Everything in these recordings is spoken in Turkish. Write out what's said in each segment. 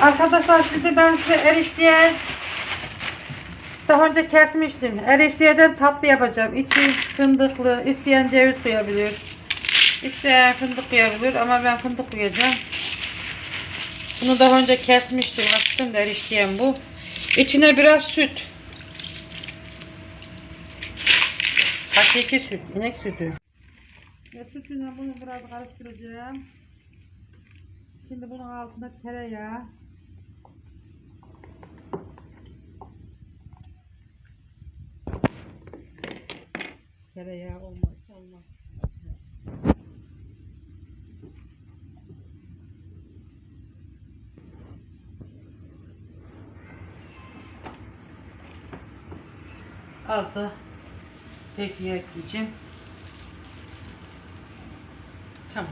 Arkadaşlar şimdi ben size erişteye daha önce kesmiştim. Erişteyeden tatlı yapacağım. İçi fındıklı. İsteyen ceviz koyabilir. İsteyen fındık koyabilir ama ben fındık koyacağım. Bunu daha önce kesmiştim. Açtım da erişteyem bu. İçine biraz süt. Hakiki süt. inek sütü. Ve sütüne bunu biraz karıştıracağım. Şimdi bunun altına tereyağı. Tereyağı olmazsa olmaz. Az da zeytinyağı ekleyeceğim. Tamam.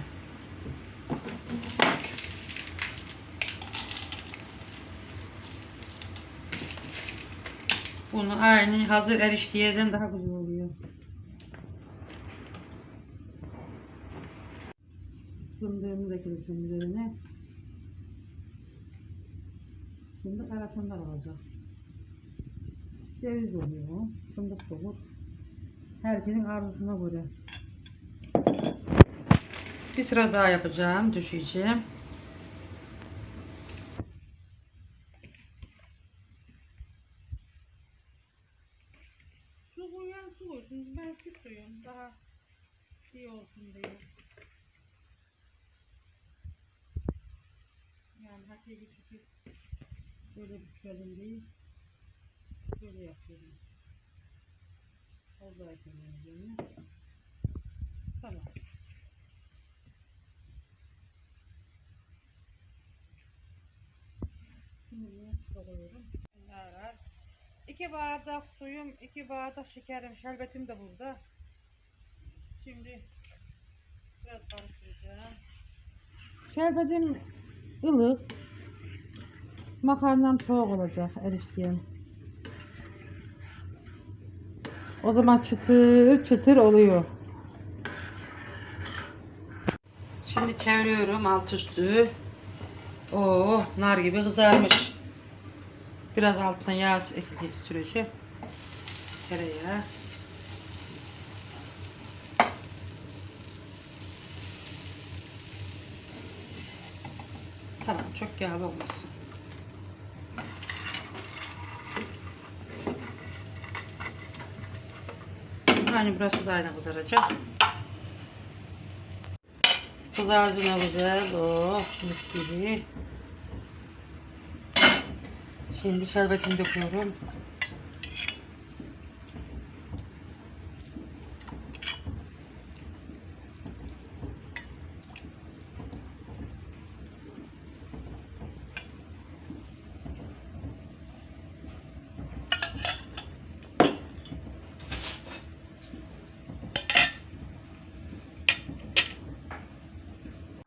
Bunu aynı hazır erişteyeden daha güzel oluyor. Fındığımı ekleyeceğim üzerine. Fındık arasında kalacak. Ceviz oluyor. Fındık olur. Herkesin arzusuna göre. Bir sıra daha yapacağım. Düşeceğim. Su koyan su koysun. Ben süt koyuyorum. Daha iyi olsun diye. Yani hakiki sütü böyle pişirelim değil. Böyle yapıyorum. O da ekleyelim üzerine. Tamam. Şimdi koyuyorum. Arar. İki bardak suyum, iki bardak şekerim, şerbetim de burada. Şimdi biraz karıştıracağım. Şerbetim ılık. Makarnam soğuk olacak erişteyem. O zaman çıtır çıtır oluyor. Şimdi çeviriyorum alt üstü. Oo, nar gibi kızarmış. Biraz altına yağ ekleyip. Tereyağı. Tamam, çok yağlı olmasın. Aynı burası da aynı kızaracak. Kızardı ne güzel. Oh mis gibi. Şimdi şerbetini döküyorum.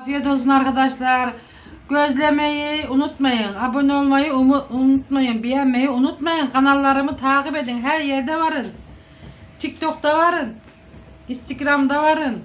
Afiyet olsun arkadaşlar. Gözlemeyi unutmayın. Abone olmayı unutmayın. Beğenmeyi unutmayın. Kanallarımı takip edin. Her yerde varın. TikTok'ta varın. Instagram'da varın.